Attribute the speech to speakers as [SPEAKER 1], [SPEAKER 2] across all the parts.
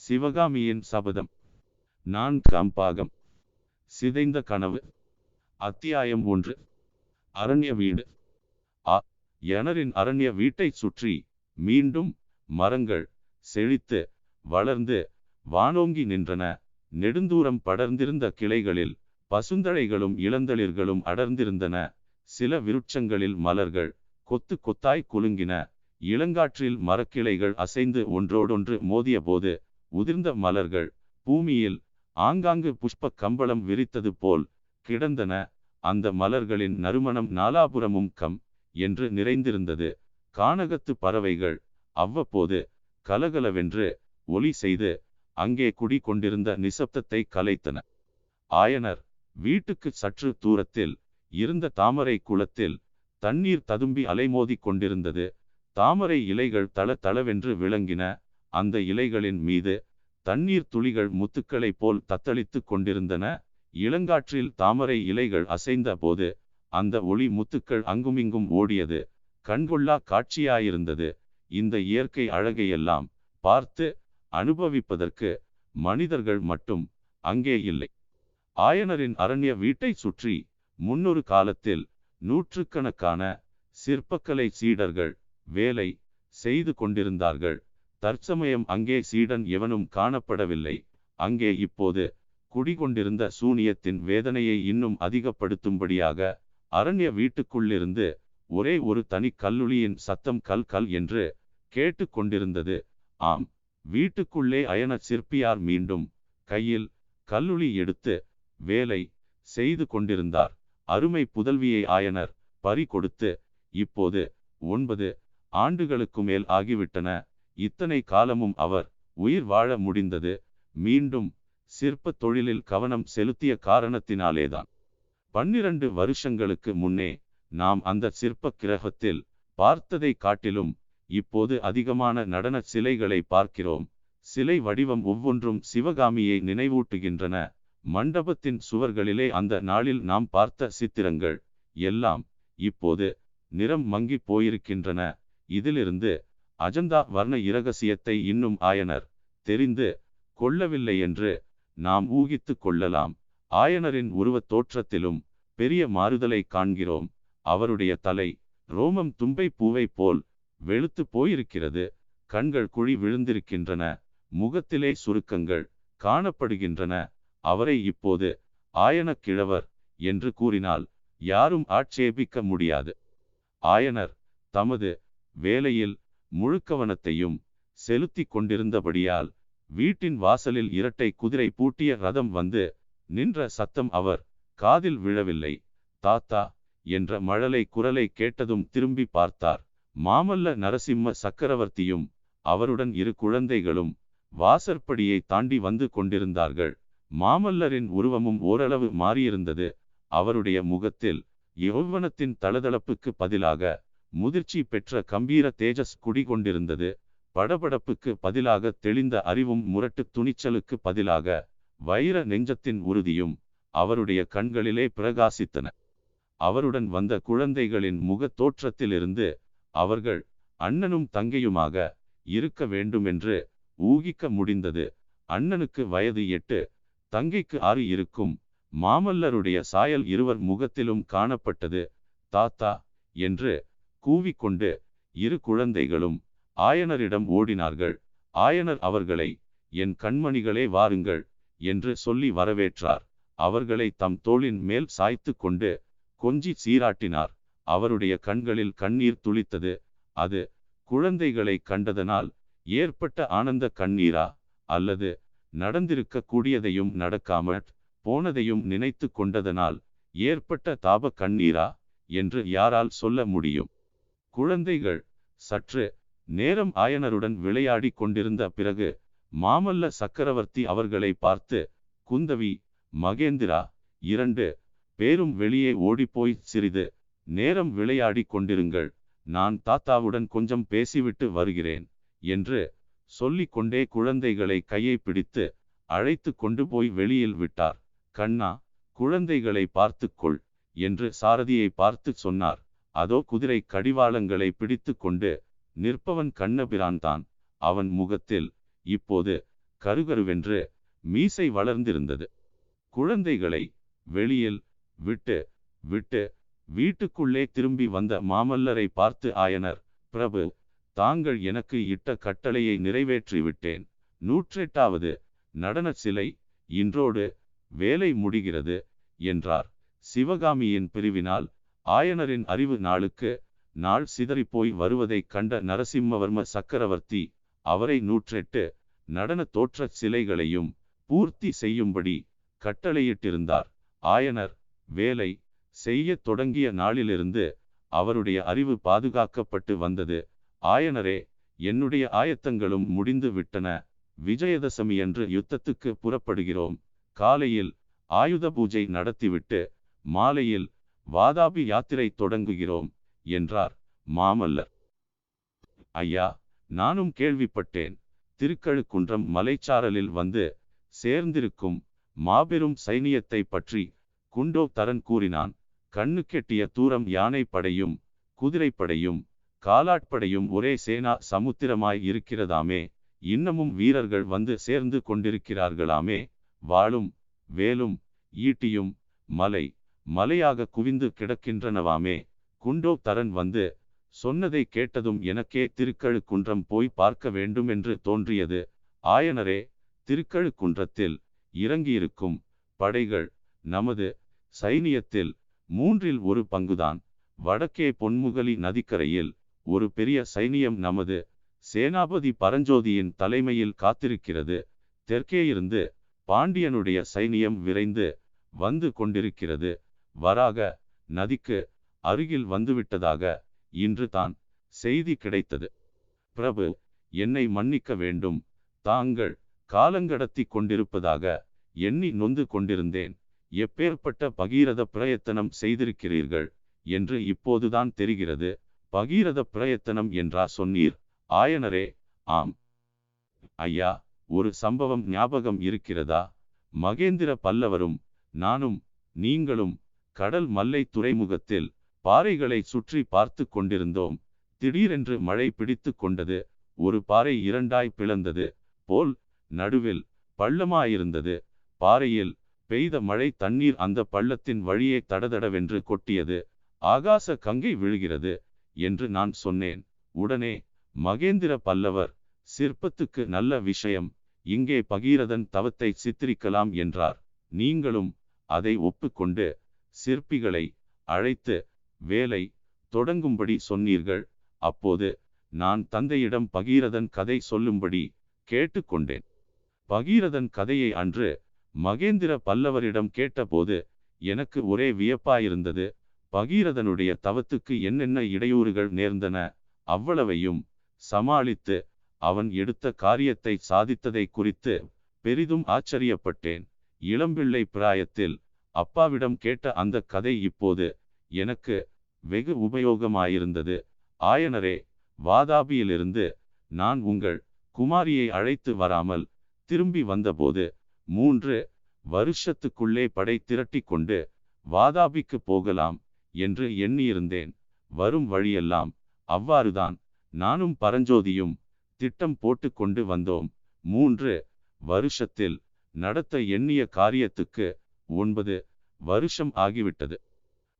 [SPEAKER 1] சிவகாமியின் சபதம். நான் கம்பாகம். சிதைந்த கனவு. அத்தியாயம் ஒன்று. அரண்ய வீடு. ஆ எனரின் அரண்ய வீட்டைச் சுற்றி மீண்டும் மரங்கள் செழித்து வளர்ந்து வானோங்கி நின்றன. நெடுந்தூரம் படர்ந்திருந்த கிளைகளில் பசுந்தழைகளும் இளந்தளிர்களும் அடர்ந்திருந்தன. சில விருட்சங்களில் மலர்கள் கொத்து கொத்தாய் குலுங்கின. இளங்காற்றில் மரக்கிளைகள் அசைந்து ஒன்றோடொன்று மோதிய போது உதிர்ந்த மலர்கள் பூமியில் ஆங்காங்கு புஷ்ப கம்பளம் விரித்தது போல் கிடந்தன. அந்த மலர்களின் நறுமணம் நாலாபுரமும் கம் என்று நிறைந்திருந்தது. கானகத்து பறவைகள் அவ்வப்போது கலகலவென்று ஒலி செய்து அங்கே குடி கொண்டிருந்த நிசப்தத்தை கலைத்தன. ஆயனர் வீட்டுக்கு சற்று தூரத்தில் இருந்த தாமரை குளத்தில் தண்ணீர் ததும்பி அலைமோதிக் கொண்டிருந்தது. தாமரை இலைகள் தள தளவென்று விளங்கின. அந்த இலைகளின் மீது தண்ணீர் துளிகள் முத்துக்களைப் போல் தத்தளித்து கொண்டிருந்தன. இளங்காற்றில் தாமரை இலைகள் அசைந்த போது அந்த ஒளி முத்துக்கள் அங்குமிங்கும் ஓடியது. கண்கொள்ளா காட்சியாயிருந்தது. இந்த இயற்கை அழகையெல்லாம் பார்த்து அனுபவிப்பதற்கு மனிதர்கள் மட்டும் அங்கே இல்லை. ஆயனரின் அரண்ய வீட்டை சுற்றி முன்னொரு காலத்தில் நூற்றுக்கணக்கான சிற்பக்கலை சீடர்கள் வேலை செய்து கொண்டிருந்தார்கள். தற்சமயம் அங்கே சீடன் எவனும் காணப்படவில்லை. அங்கே இப்போது குடிகொண்டிருந்த சூனியத்தின் வேதனையை இன்னும் அதிகப்படுத்தும்படியாக அரண்ய வீட்டுக்குள்ளிருந்து ஒரே ஒரு தனி கல்லுளியின் சத்தம் கல் கல் என்று கேட்டு கொண்டிருந்தது. ஆம் வீட்டுக்குள்ளே அயன சிற்பியார் மீண்டும் கையில் கல்லுளி எடுத்து வேலை செய்து கொண்டிருந்தார். அருமை புதல்வியை ஆயனர் பறி கொடுத்து இப்போது ஒன்பது ஆண்டுகளுக்கு மேல் ஆகிவிட்டன. இத்தனை காலமும் அவர் உயிர் வாழ முடிந்தது. மீண்டும் சிற்ப தொழிலில் கவனம் செலுத்திய காரணத்தினாலேதான். பன்னிரண்டு வருஷங்களுக்கு முன்னே நாம் அந்த சிற்ப கிரகத்தில் பார்த்ததை காட்டிலும் இப்போது அதிகமான நடன சிலைகளை பார்க்கிறோம். சிலை வடிவம் ஒவ்வொன்றும் சிவகாமியை நினைவூட்டுகின்றன. மண்டபத்தின் சுவர்களிலே அந்த நாளில் நாம் பார்த்த சித்திரங்கள் எல்லாம் இப்போது நிறம் மங்கி போயிருக்கின்றன. இதிலிருந்து அஜந்தா வர்ண இரகசியத்தை இன்னும் ஆயனர் தெரிந்து கொள்ளவில்லை என்று நாம் ஊகித்து கொள்ளலாம். ஆயனரின் உருவத் தோற்றத்திலும் பெரிய மாறுதலை காண்கிறோம். அவருடைய தலை ரோமம் தும்பை பூவை போல் வெளுத்து போயிருக்கிறது. கண்கள் குழி விழுந்திருக்கின்றன. முகத்திலே சுருக்கங்கள் காணப்படுகின்றன. அவரை இப்போது ஆயன கிழவர் என்று கூறினால் யாரும் ஆட்சேபிக்க முடியாது. ஆயனர் தமது வேலையில் முழுக்கவனத்தையும் செலுத்தி கொண்டிருந்தபடியால் வீட்டின் வாசலில் இரட்டை குதிரை பூட்டிய ரதம் வந்து நின்ற சத்தம் அவர் காதில் விழவில்லை. தாத்தா என்ற மழலை குரலை கேட்டதும் திரும்பி பார்த்தார். மாமல்ல நரசிம்ம சக்கரவர்த்தியும் அவருடன் இரு குழந்தைகளும் வாசற்படியை தாண்டி வந்து கொண்டிருந்தார்கள். மாமல்லரின் உருவமும் ஓரளவு மாறியிருந்தது. அவருடைய முகத்தில் யௌவனத்தின் தளதளப்புக்கு பதிலாக முதிர்ச்சி பெற்ற கம்பீர தேஜஸ் குடிகொண்டிருந்தது. படபடப்புக்கு பதிலாக தெளிந்த அறிவும் முரட்டு துணிச்சலுக்கு பதிலாக வைர நெஞ்சத்தின் உறுதியும் அவருடைய கண்களிலே பிரகாசித்தன. அவருடன் வந்த குழந்தைகளின் முகத் தோற்றத்திலிருந்து அவர்கள் அண்ணனும் தங்கையுமாக இருக்க வேண்டும் என்று ஊகிக்க முடிந்தது. அண்ணனுக்கு வயது எட்டு தங்கைக்கு ஆறு இருக்கும் மாமல்லருடைய சாயல் இருவர் முகத்திலும் காணப்பட்டது. தாத்தா என்று கூவிக்கொண்டு இரு குழந்தைகளும் ஆயனரிடம் ஓடினார்கள். ஆயனர் அவர்களை என் கண்மணிகளே வாருங்கள் என்று சொல்லி வரவேற்றார். அவர்களை தம் தோளின் மேல் சாய்த்து கொண்டு கொஞ்சி சீராட்டினார். அவருடைய கண்களில் கண்ணீர் துளித்தது. அது குழந்தைகளை கண்டதனால் ஏற்பட்ட ஆனந்த கண்ணீரா? அல்லது நடந்திருக்க கூடியதையும் நடக்காமற் போனதையும் நினைத்து கொண்டதனால் ஏற்பட்ட தாப கண்ணீரா? என்று யாரால் சொல்ல முடியும்? குழந்தைகள் சற்று நேரம் ஆயனருடன் விளையாடி கொண்டிருந்த பிறகு மாமல்ல சக்கரவர்த்தி அவர்களை பார்த்து குந்தவி மகேந்திரா இரண்டு பேரும் வெளியே ஓடிப்போய் சிறிது நேரம் விளையாடி கொண்டிருங்கள். நான் தாத்தாவுடன் கொஞ்சம் பேசிவிட்டு வருகிறேன் என்று சொல்லிக்கொண்டே குழந்தைகளை கையை பிடித்து அழைத்து கொண்டு போய் வெளியில் விட்டார். கண்ணா குழந்தைகளை பார்த்துக்கொள் என்று சாரதியை பார்த்து சொன்னார். அதோ குதிரை கடிவாளங்களை பிடித்து கொண்டு நிற்பவன் கண்ணபிரான் தான் அவன் முகத்தில் இப்போது கருகருவென்று மீசை வளர்ந்திருந்தது. குழந்தைகளை வெளியில் விட்டு விட்டு வீட்டுக்குள்ளே திரும்பி வந்த மாமல்லரை பார்த்து ஆயனர் பிரபு தாங்கள் எனக்கு இட்ட கட்டளையை நிறைவேற்றிவிட்டேன். நூற்றெட்டாவது நடன சிலை இன்றோடு வேலை முடிகிறது என்றார். சிவகாமியின் பிரிவினால் ஆயனரின் அறிவு நாளுக்கு நாள் சிதறிப்போய் வருவதைக் கண்ட நரசிம்மவர்ம சக்கரவர்த்தி அவரை நூற்றெட்டு நடன தோற்றச் சிலைகளையும் பூர்த்தி செய்யும்படி கட்டளையிட்டிருந்தார். ஆயனர் வேலை செய்யத் தொடங்கிய நாளிலிருந்து அவருடைய அறிவு பாதுகாக்கப்பட்டு வந்தது. ஆயனரே என்னுடைய ஆயத்தங்களும் முடிந்து விட்டன. விஜயதசமியன்று யுத்தத்துக்கு புறப்படுகிறோம். காலையில் ஆயுத பூஜை நடத்திவிட்டு மாலையில் வாதாபி யாத்திரை தொடங்குகிறோம் என்றார் மாமல்லர். ஐயா நானும் கேள்விப்பட்டேன். திருக்கழுக்குன்றம் மலைச்சாரலில் வந்து சேர்ந்திருக்கும் மாபெரும் சைனியத்தை பற்றி குண்டோ தரன் கூறினான். கண்ணு கெட்டிய தூரம் யானை படையும் குதிரைப்படையும் காலாட்படையும் ஒரே சேனா சமுத்திரமாய் இருக்கிறதாமே. இன்னமும் வீரர்கள் வந்து சேர்ந்து கொண்டிருக்கிறார்களாமே. வாளும் வேலும் ஈட்டியும் மலை மலையாக குவிந்து கிடக்கின்றனவாமே. குண்டோ தரன் வந்து சொன்னதை கேட்டதும் எனக்கே திருக்கழுக்குன்றம் போய் பார்க்க வேண்டும் என்று தோன்றியது. ஆயனரே திருக்கழுக்குன்றத்தில் இறங்கியிருக்கும் படைகள் நமது சைனியத்தில் மூன்றில் ஒரு பங்குதான். வடக்கே பொன்முகலி நதிக்கரையில் ஒரு பெரிய சைனியம் நமது சேனாபதி பரஞ்சோதியின் தலைமையில் காத்திருக்கிறது. தெற்கே இருந்து பாண்டியனுடைய சைனியம் விரைந்து வந்து கொண்டிருக்கிறது. வராக நதிக்கு அருகில் வந்துவிட்டதாக இன்று தான் செய்தி கிடைத்தது. பிரபு என்னை மன்னிக்க வேண்டும். தாங்கள் காலங்கடத்தி கொண்டிருப்பதாக எண்ணி நொந்து கொண்டிருந்தேன். எப்பேற்பட்ட பகீரத பிரயத்தனம் செய்திருக்கிறீர்கள் என்று இப்போதுதான் தெரிகிறது. பகீரத பிரயத்தனம் என்றா சொன்னீர். ஆயனரே ஆம். ஐயா ஒரு சம்பவம் ஞாபகம் இருக்கிறதா? மகேந்திர பல்லவரும் நானும் நீங்களும் கடல் மல்லை துறைமுகத்தில் பாறைகளை சுற்றி பார்த்து கொண்டிருந்தோம். திடீரென்று மழை பிடித்து கொண்டது. ஒரு பாறை இரண்டாய் பிளந்தது. போல் நடுவில் பள்ளமாயிருந்தது. பாறையில் பெய்த மழை தண்ணீர் அந்த பள்ளத்தின் வழியே தடதடவென்று கொட்டியது. ஆகாச கங்கை விழுகிறது என்று நான் சொன்னேன். உடனே மகேந்திர பல்லவர் சிற்பத்துக்கு நல்ல விஷயம். இங்கே பகீரதன் தவத்தை சித்திரிக்கலாம் என்றார். நீங்களும் அதை ஒப்புக்கொண்டு சிற்பிகளை அழைத்து வேலை தொடங்கும்படி சொன்னீர்கள். அப்போது நான் தந்தையிடம் பகீரதன் கதை சொல்லும்படி கேட்டுக்கொண்டேன். பகீரதன் கதையை அன்று மகேந்திர பல்லவரிடம் கேட்டபோது எனக்கு ஒரே வியப்பாயிருந்தது. பகீரதனுடைய தவத்துக்கு என்னென்ன இடையூறுகள் நேர்ந்தன அவ்வளவையும் சமாளித்து அவன் எடுத்த காரியத்தை சாதித்ததை குறித்து பெரிதும் ஆச்சரியப்பட்டேன். இளம்பிள்ளை பிராயத்தில் அப்பாவிடம் கேட்ட அந்த கதை இப்போது எனக்கு வெகு உபயோகமாயிருந்தது. ஆயனரே வாதாபியிலிருந்து நான் உங்கள் குமாரியை அழைத்து வராமல் திரும்பி வந்தபோது மூன்று வருஷத்துக்குள்ளே படை திரட்டி கொண்டு வாதாபிக்கு போகலாம் என்று எண்ணியிருந்தேன். வரும் வழியெல்லாம் அவ்வாறுதான். நானும் பரஞ்சோதியும் திட்டம் போட்டு கொண்டு வந்தோம். மூன்று வருஷத்தில் நடத்த எண்ணிய காரியத்துக்கு ஒன்பது வருஷம் ஆகிவிட்டது.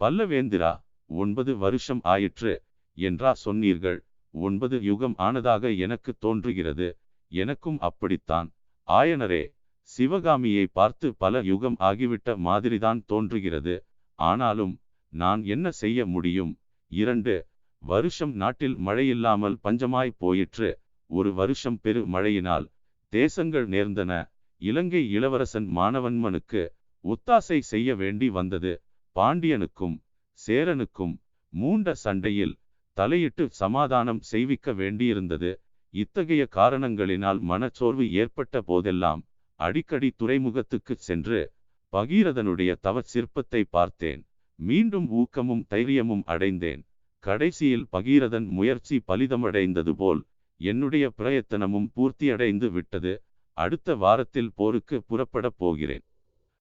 [SPEAKER 1] பல்லவேந்திரா ஒன்பது வருஷம் ஆயிற்று என்றா சொன்னீர்கள். ஒன்பது யுகம் ஆனதாக எனக்கு தோன்றுகிறது. எனக்கும் அப்படித்தான். ஆயனரே சிவகாமியை பார்த்து பல யுகம் ஆகிவிட்ட மாதிரிதான் தோன்றுகிறது. ஆனாலும் நான் என்ன செய்ய முடியும்? இரண்டு வருஷம் நாட்டில் மழையில்லாமல் பஞ்சமாய் போயிற்று. ஒரு வருஷம் பெரு மழையினால் தேசங்கள் நேர்ந்தன. இலங்கை இளவரசன் மாணவன்மனுக்கு ஒத்தாசை செய்ய வேண்டி வந்தது. பாண்டியனுக்கும் சேரனுக்கும் மூண்ட சண்டையில் தலையிட்டு சமாதானம் செய்விக்க வேண்டியிருந்தது. இத்தகைய காரணங்களினால் மனச்சோர்வு ஏற்பட்ட போதெல்லாம் அடிக்கடி துறைமுகத்துக்கு சென்று பகீரதனுடைய தவ சிற்பத்தை பார்த்தேன். மீண்டும் ஊக்கமும் தைரியமும் அடைந்தேன். கடைசியில் பகீரதன் முயற்சி பலிதமடைந்தது போல் என்னுடைய பிரயத்தனமும் பூர்த்தியடைந்து விட்டது. அடுத்த வாரத்தில் போருக்கு புறப்படப் போகிறேன்.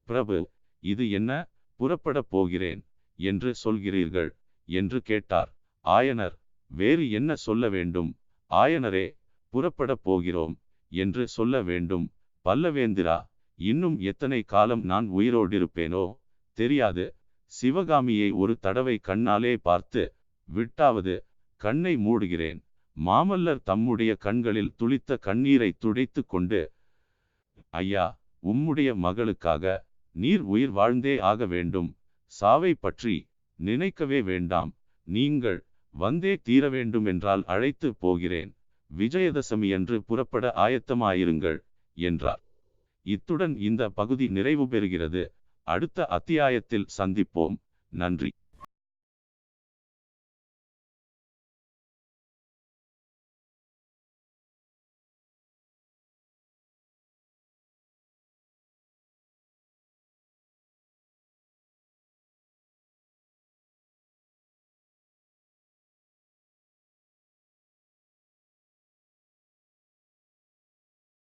[SPEAKER 1] பிரபு இது என்ன? புறப்படப் போகிறேன் என்று சொல்கிறீர்கள் என்று கேட்டார். ஆயனர் வேறு என்ன சொல்ல வேண்டும்? ஆயனரே புறப்படப் போகிறோம் என்று சொல்ல வேண்டும். பல்லவேந்திரா இன்னும் எத்தனை காலம் நான் உயிரோடிருப்பேனோ தெரியாது. சிவகாமியை ஒரு தடவை கண்ணாலே பார்த்து விட்டாவது கண்ணை மூடுகிறேன். மாமல்லர் தம்முடைய கண்களில் துளித்த கண்ணீரை துடைத்து கொண்டு ஐயா உம்முடைய மகளுக்காக நீர் உயிர் வாழ்ந்தே ஆக வேண்டும். சாவை பற்றி நினைக்கவே வேண்டாம். நீங்கள் வந்தே தீர வேண்டும் என்றால் அழைத்து போகிறேன். விஜயதசமி என்று புறப்பட ஆயத்தமாயிருங்கள் என்றார். இத்துடன் இந்த பகுதி நிறைவு பெறுகிறது. அடுத்த அத்தியாயத்தில் சந்திப்போம். நன்றி.